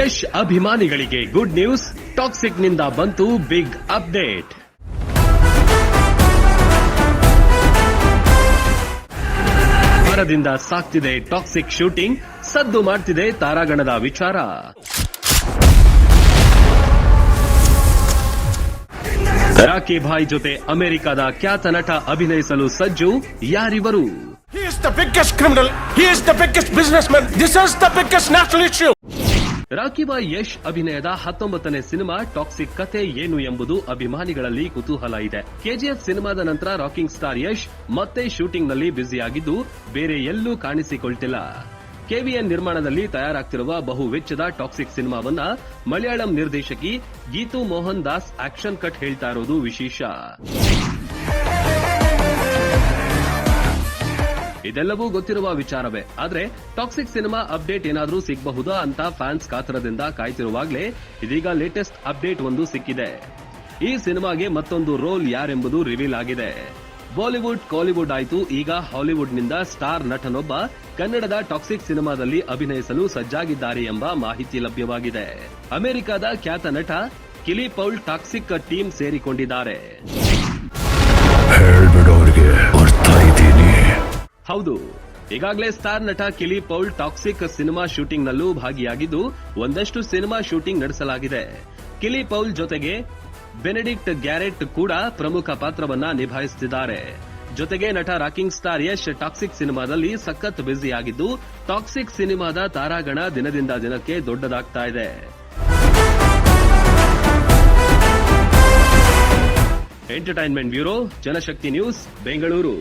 ಯಶ್ ಅಭಿಮಾನಿಗಳಿಗೆ good news, ಟಾಕ್ಸಿಕ್ನಿಂದ ಬಂತು big update ಮರದಿಂದ ಸಾಕ್ತಿದೆ ಟಾಕ್ಸಿಕ್ ಶೂಟಿಂಗ್, ಸದ್ದು ಮಾಡ್ತಿದೆ ತಾರಾಗಣದ ವಿಚಾರ ರಾಕಿ ಭಾಯ್ ಜೊತೆ ಅಮೆರಿಕದ ಖ್ಯಾತ ನಟ ಅಭಿನಯಿಸಲು ಸಜ್ಜು ಯಾರಿವರು He is the biggest criminal. He is the biggest businessman. This is the biggest national issue. ರಾಕಿಬಾಯ್ Yash ಅಭಿನಯದ ಹತ್ತೊಂಬತ್ತನೇ ಸಿನಿಮಾ ಟಾಕ್ಸಿಕ್ ಕತೆ ಏನು ಎಂಬುದು ಅಭಿಮಾನಿಗಳಲ್ಲಿ ಕುತೂಹಲ ಇದೆ. ಕೆಜಿಎಫ್ ಸಿನಿಮಾದ ನಂತರ ರಾಕಿಂಗ್ ಸ್ಟಾರ್ ಯಶ್ ಮತ್ತೆ ಶೂಟಿಂಗ್ನಲ್ಲಿ ಬ್ಯುಸಿಯಾಗಿದ್ದು ಬೇರೆ ಎಲ್ಲೂ ಕಾಣಿಸಿಕೊಳ್ತಿಲ್ಲ. ಕೆವಿಎನ್ ನಿರ್ಮಾಣದಲ್ಲಿ ತಯಾರಾಗ್ತಿರುವ ಬಹು ವೆಚ್ಚದ ಟಾಕ್ಸಿಕ್ ಸಿನಿಮಾವನ್ನ ಮಲಯಾಳಂ ನಿರ್ದೇಶಕಿ ಗೀತು ಮೋಹನ್ ದಾಸ್ ಆಕ್ಷನ್ ಕಟ್ ಹೇಳ್ತಾ ಇರೋದು ವಿಶೇಷ. ಇದೆಲ್ಲವೂ ಗೊತ್ತಿರುವ ವಿಚಾರವೇ. ಆದ್ರೆ, ಟಾಕ್ಸಿಕ್ ಸಿನಿಮಾ ಅಪ್ಡೇಟ್ ಏನಾದ್ರೂ ಸಿಗಬಹುದಾ ಅಂತ ಫ್ಯಾನ್ಸ್ ಕಾತರದಿಂದ ಕಾಯ್ತಿರುವಾಗ್ಲೇ ಇದೀಗ ಲೇಟೆಸ್ಟ್ ಅಪ್ಡೇಟ್ ಒಂದು ಸಿಕ್ಕಿದೆ. ಈ ಸಿನಿಮಾಗೆ ಮತ್ತೊಂದು ರೋಲ್ ಯಾರೆಂಬುದು ರಿವೀಲ್ ಆಗಿದೆ. ಬಾಲಿವುಡ್, ಕಾಲಿವುಡ್ ಆಯ್ತು. ಈಗ ಹಾಲಿವುಡ್ನಿಂದ ಸ್ಟಾರ್ ನಟನೊಬ್ಬ ಕನ್ನಡದ ಟಾಕ್ಸಿಕ್ ಸಿನಿಮಾದಲ್ಲಿ ಅಭಿನಯಿಸಲು ಸಜ್ಜಾಗಿದ್ದಾರೆ ಎಂಬ ಮಾಹಿತಿ ಲಭ್ಯವಾಗಿದೆ. ಅಮೆರಿಕದ ಖ್ಯಾತ ನಟ ಕಿಲಿ ಪೌಲ್ ಟಾಕ್ಸಿಕ್ ಟೀಮ್ ಸೇರಿಕೊಂಡಿದ್ದಾರೆ. ಹೌದು. ಈಗಾಗಲೇ ಸ್ಟಾರ್ ನಟ Kili Paul toxic cinema shooting ನಲ್ಲೂ ಭಾಗಿಯಾಗಿದ್ದು ಒಂದಷ್ಟು ಸಿನಿಮಾ ಶೂಟಿಂಗ್ ನಡೆಸಲಾಗಿದೆ. ಕಿಲಿ ಪೌಲ್ ಜೊತೆಗೆ ಬೆನೆಡಿಕ್ಟ್ ಗ್ಯಾರೆಟ್ ಕೂಡ ಪ್ರಮುಖ ಪಾತ್ರವನ್ನ ನಿಭಾಯಿಸುತ್ತಿದ್ದಾರೆ ಜೊತೆಗೆ ನಟ ರಾಕಿಂಗ್ ಸ್ಟಾರ್ ಯಶ್ ಟಾಕ್ಸಿಕ್ ಸಿನಿಮಾದಲ್ಲಿ ಸಖತ್ ಬ್ಯುಸಿ ಆಗಿದ್ದು ಟಾಕ್ಸಿಕ್ ಸಿನಿಮಾದ ತಾರಾಗಣ ದಿನದಿಂದ ದಿನಕ್ಕೆ ದೊಡ್ಡದಾಗ್ತಾ ಇದೆ. Entertainment bureau, Janashakti news, Bengaluru.